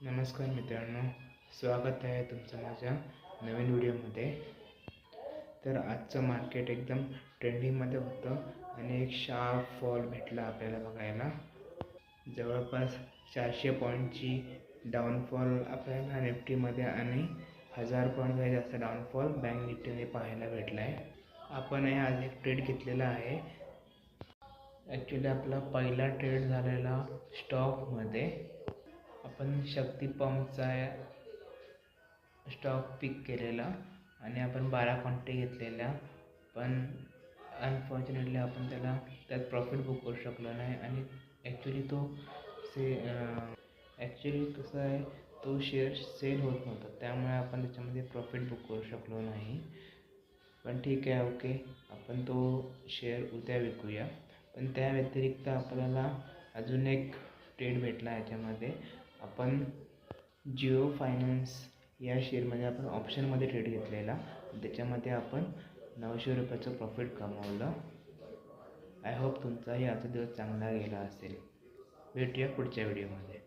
नमस्कार मित्रांनो स्वागत आहे तुमचं माझ्या नवीन व्हिडिओमध्ये. तर आजचं मार्केट एकदम ट्रेंडिंगमध्ये होतं आणि एक शार्प फॉल भेटला आपल्याला बघायला. जवळपास चारशे पॉईंटची डाऊनफॉल आपल्याला निफ्टीमध्ये आणि हजार पॉईंटमध्ये जास्त डाऊनफॉल बँक निफ्टीमध्ये पाहायला भेटला आहे आपण हे आज एक ट्रेड घेतलेला आहे. ॲक्च्युली आपला पहिला ट्रेड झालेला स्टॉकमध्ये आपण शक्ती पंपचा स्टॉक पिक केलेला आणि आपण बारा क्वांटिटी घेतलेल्या पण अनफॉर्च्युनेटली आपण त्याला त्यात प्रॉफिट बुक करू शकलो नाही. आणि ॲक्च्युली तो से ॲक्च्युली कसं आहे तो शेअर सेल होत नव्हता. त्यामुळे आपण त्याच्यामध्ये प्रॉफिट बुक करू शकलो नाही. पण ठीक आहे ओके आपण तो शेअर उद्या विकूया. पण त्या व्यतिरिक्त आपल्याला अजून एक ट्रेड भेटला याच्यामध्ये. आपण जिओ फायनान्स या शेअरमध्ये आपण ऑप्शनमध्ये ट्रेड घेतलेला. त्याच्यामध्ये आपण नऊशे रुपयाचं प्रॉफिट कमावलं. आय होप तुमचाही आजचा दिवस चांगला गेला असेल. भेटूया पुढच्या व्हिडिओमध्ये